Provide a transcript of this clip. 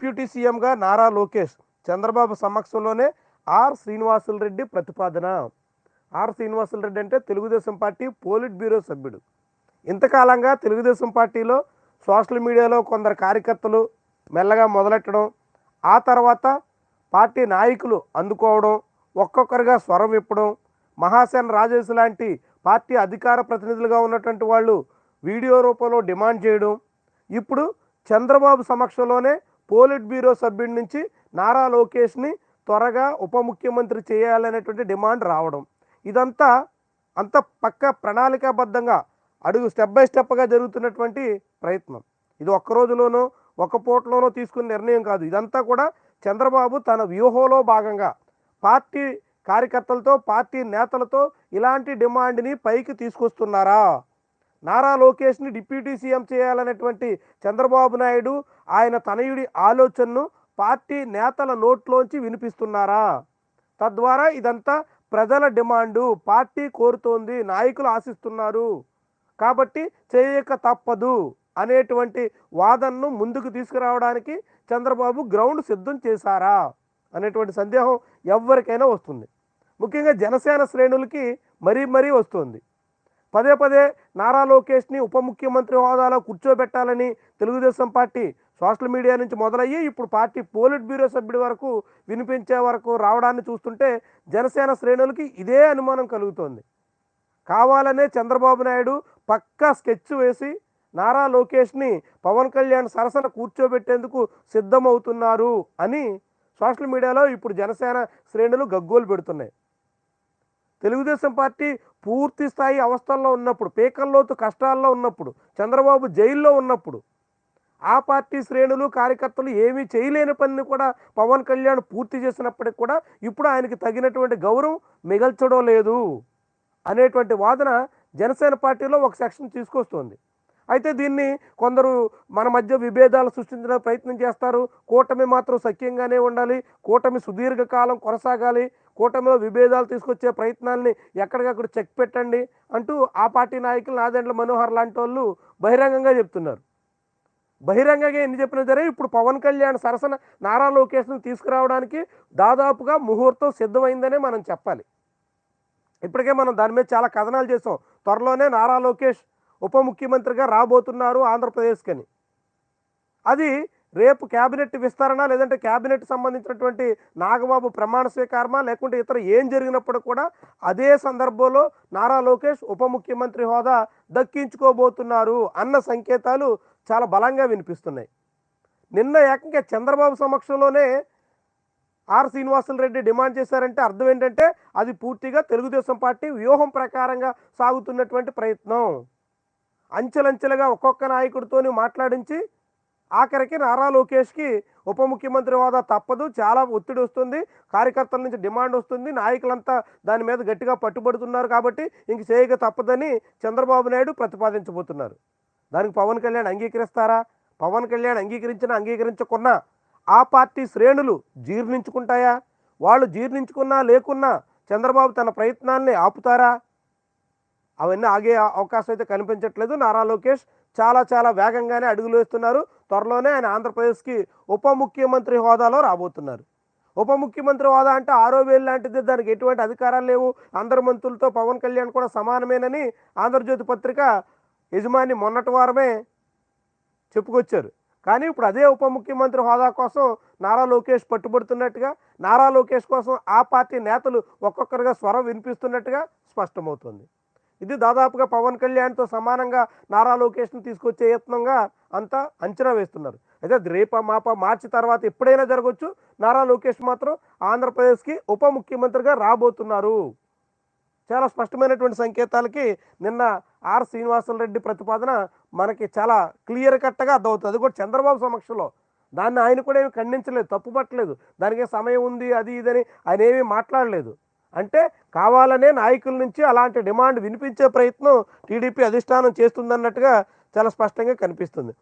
Deputy సీఎంగా నారా లోకేష్ చంద్రబాబు సమక్షంలోనే are శ్రీనివాసుల రెడ్డి ప్రతిపాదన. ఆర్ శ్రీనివాసుల రెడ్డి అంటే తెలుగుదేశం పార్టీ పోలిట్ బ్యూరో సభ్యుడు. ఇంతకాలంగా తెలుగుదేశం పార్టీలో సోషల్ మీడియాలో కొందరు కార్యకర్తలు మెల్లగా మొదలెట్టడం ఆ తర్వాత పార్టీ నాయకులు అందుకోవడం ఒక్కొక్కరుగా స్వరం ఇప్పడం మహాసేన రాజేష్ లాంటి పార్టీ అధికార ప్రతినిధులుగా ఉన్నటువంటి వాళ్ళు వీడియో రూపంలో డిమాండ్ చేయడం ఇప్పుడు చంద్రబాబు సమక్షంలోనే పోలిట్ బ్యూరో సభ్యుడి నుంచి నారా లోకేష్ని త్వరగా ఉప ముఖ్యమంత్రి చేయాలనేటువంటి డిమాండ్ రావడం. ఇదంతా అంత పక్క ప్రణాళికాబద్ధంగా అడుగు స్టెప్ బై స్టెప్గా జరుగుతున్నటువంటి ప్రయత్నం. ఇది ఒక్క రోజులోనో ఒక పూటలోనో తీసుకున్న నిర్ణయం కాదు. ఇదంతా కూడా చంద్రబాబు తన వ్యూహంలో భాగంగా పార్టీ కార్యకర్తలతో పార్టీ నేతలతో ఇలాంటి డిమాండ్ని పైకి తీసుకొస్తున్నారా? నారా లోకేష్ని డిప్యూటీ సీఎం చేయాలనేటువంటి చంద్రబాబు నాయుడు ఆయన తనయుడి ఆలోచనను పార్టీ నేతల నోట్లోంచి వినిపిస్తున్నారా? తద్వారా ఇదంతా ప్రజల డిమాండు పార్టీ కోరుతోంది నాయకులు ఆశిస్తున్నారు. కాబట్టి చేయక తప్పదు అనేటువంటి వాదనను ముందుకు తీసుకురావడానికి చంద్రబాబు గ్రౌండ్ సిద్ధం చేశారా? అనేటువంటి సందేహం ఎవరికైనా వస్తుంది. ముఖ్యంగా జనసేన శ్రేణులకి మరీ మరీ వస్తుంది. పదే పదే నారా లోకేష్ని ఉప ముఖ్యమంత్రి హోదాలో కూర్చోబెట్టాలని తెలుగుదేశం పార్టీ సోషల్ మీడియా నుంచి మొదలయ్యి ఇప్పుడు పార్టీ పోలిట్ బ్యూరో సభ్యుడి వరకు వినిపించే వరకు రావడాన్ని చూస్తుంటే జనసేన శ్రేణులకి ఇదే అనుమానం కలుగుతోంది. కావాలనే చంద్రబాబు నాయుడు పక్కా స్కెచ్ వేసి నారా లోకేష్ని పవన్ కళ్యాణ్ సరసన కూర్చోబెట్టేందుకు సిద్ధమవుతున్నారు అని సోషల్ మీడియాలో ఇప్పుడు జనసేన శ్రేణులు గగ్గోలు పెడుతున్నాయి. తెలుగుదేశం పార్టీ పూర్తి స్థాయి అవస్థల్లో ఉన్నప్పుడు పేకల్లోతు కష్టాల్లో ఉన్నప్పుడు చంద్రబాబు జైల్లో ఉన్నప్పుడు ఆ పార్టీ శ్రేణులు కార్యకర్తలు ఏమీ చేయలేని పనిని కూడా పవన్ కళ్యాణ్ పూర్తి చేసినప్పటికి కూడా ఇప్పుడు ఆయనకి తగినటువంటి గౌరవం మిగల్చడం లేదు అనేటువంటి వాదన జనసేన పార్టీలో ఒక సెక్షన్ తీసుకొస్తుంది. అయితే దీన్ని కొందరు మన మధ్య విభేదాలు సృష్టించడానికి ప్రయత్నం చేస్తారు. కూటమి మాత్రం సఖ్యంగానే ఉండాలి. కూటమి సుదీర్ఘకాలం కొనసాగాలి. కూటమిలో విభేదాలు తీసుకొచ్చే ప్రయత్నాల్ని ఎక్కడికక్కడ చెక్ పెట్టండి అంటూ ఆ పార్టీ నాయకులు నాదెండ్ల మనోహర్ లాంటి వాళ్ళు బహిరంగంగా చెప్తున్నారు. బహిరంగంగా ఎన్ని చెప్పినా సరే ఇప్పుడు పవన్ కళ్యాణ్ సరసన నారా లోకేష్ను తీసుకురావడానికి దాదాపుగా ముహూర్తం సిద్ధమైందనే మనం చెప్పాలి. ఇప్పటికే మనం దాని మీద చాలా కథనాలు చేసాం త్వరలోనే నారా లోకేష్ ఉప ముఖ్యమంత్రిగా రాబోతున్నారు ఆంధ్రప్రదేశ్కని. అది రేపు క్యాబినెట్ విస్తరణ లేదంటే క్యాబినెట్ సంబంధించినటువంటి నాగబాబు ప్రమాణ స్వీకారమా లేకుంటే ఇతర ఏం జరిగినప్పుడు కూడా అదే సందర్భంలో నారా లోకేష్ ఉప ముఖ్యమంత్రి హోదా దక్కించుకోబోతున్నారు అన్న సంకేతాలు చాలా బలంగా వినిపిస్తున్నాయి. నిన్న ఏకంగా చంద్రబాబు సమక్షంలోనే ఆర్ శ్రీనివాసులు రెడ్డి డిమాండ్ చేశారంటే అర్థం ఏంటంటే అది పూర్తిగా తెలుగుదేశం పార్టీ వ్యూహం ప్రకారంగా సాగుతున్నటువంటి ప్రయత్నం. అంచెలంచెలుగా ఒక్కొక్క నాయకుడితోని మాట్లాడించి ఆఖరికి నారా లోకేష్కి ఉప ముఖ్యమంత్రి హోదా తప్పదు. చాలా ఒత్తిడి వస్తుంది. కార్యకర్తల నుంచి డిమాండ్ వస్తుంది. నాయకులంతా దాని మీద గట్టిగా పట్టుబడుతున్నారు కాబట్టి ఇంక చేయక తప్పదని చంద్రబాబు నాయుడు ప్రతిపాదించబోతున్నారు. దానికి పవన్ కళ్యాణ్ అంగీకరిస్తారా? పవన్ కళ్యాణ్ అంగీకరించినా అంగీకరించకున్నా ఆ పార్టీ శ్రేణులు జీర్ణించుకుంటాయా? వాళ్ళు జీర్ణించుకున్నా లేకున్నా చంద్రబాబు తన ప్రయత్నాల్ని ఆపుతారా? అవన్నీ ఆగే అవకాశం అయితే కనిపించట్లేదు. నారా లోకేష్ చాలా చాలా వేగంగానే అడుగులు వేస్తున్నారు. త్వరలోనే ఆయన ఆంధ్రప్రదేశ్కి ఉప ముఖ్యమంత్రి హోదాలో రాబోతున్నారు. ఉప ముఖ్యమంత్రి హోదా అంటే ఆరో వేలు లాంటిది. దానికి ఎటువంటి అధికారాలు లేవు. అందరు మంత్రులతో పవన్ కళ్యాణ్ కూడా సమానమేనని ఆంధ్రజ్యోతి పత్రిక యజమాని మొన్నటి వారమే చెప్పుకొచ్చారు. కానీ ఇప్పుడు అదే ఉప ముఖ్యమంత్రి హోదా కోసం నారా లోకేష్ పట్టుబడుతున్నట్టుగా నారా లోకేష్ కోసం ఆ పార్టీ నేతలు ఒక్కొక్కరుగా స్వరం వినిపిస్తున్నట్టుగా స్పష్టమవుతుంది. ఇది దాదాపుగా పవన్ కళ్యాణ్తో సమానంగా నారా లోకేష్ను తీసుకొచ్చే యత్నంగా అంతా అంచనా వేస్తున్నారు. అయితే రేప మాప మార్చి తర్వాత ఎప్పుడైనా జరగవచ్చు నారా లోకేష్ మాత్రం ఆంధ్రప్రదేశ్కి ఉప ముఖ్యమంత్రిగా రాబోతున్నారు. చాలా స్పష్టమైనటువంటి సంకేతాలకి నిన్న ఆర్ శ్రీనివాసులు రెడ్డి ప్రతిపాదన మనకి చాలా క్లియర్ కట్గా అర్థమవుతుంది. అది కూడా చంద్రబాబు సమక్షంలో. దాన్ని ఆయన కూడా ఏమి ఖండించలేదు తప్పుపట్టలేదు. దానికి సమయం ఉంది అది ఇదని ఆయన ఏమీ మాట్లాడలేదు. అంటే కావాలనే నాయకుల నుంచి అలాంటి డిమాండ్ వినిపించే ప్రయత్నం టీడీపీ అధిష్టానం చేస్తుందన్నట్టుగా చాలా స్పష్టంగా కనిపిస్తుంది.